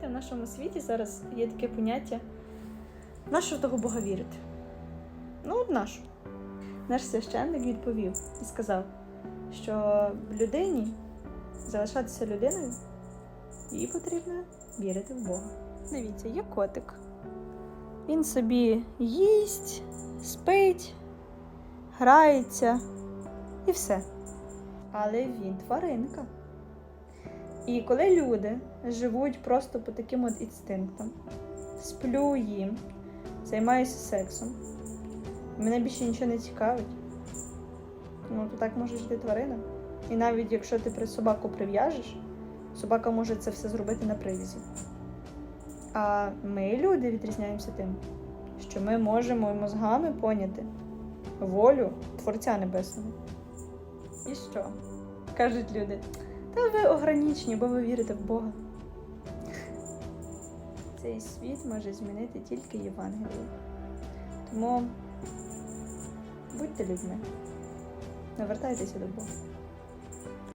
Знаєте, в нашому світі зараз є таке поняття на що в того Бога вірити? Ну, от нашу. Наш священник відповів і сказав, що людині залишатися людиною, їй потрібно вірити в Бога. Дивіться, є котик. Він собі їсть, спить, грається і все. Але він тваринка. І коли люди живуть просто по таким от інстинктам, сплю їм, займаюся сексом, мене більше нічого не цікавить, ну то так може жити тварина. І навіть якщо ти при собаку прив'яжеш, собака може це все зробити на привізі. А ми, люди, відрізняємося тим, що ми можемо мозгами поняти волю Творця Небесного. І що? Кажуть люди, та ви ограничені, бо ви вірите в Бога. Цей світ може змінити тільки Євангеліє. Тому будьте людьми, навертайтеся до Бога.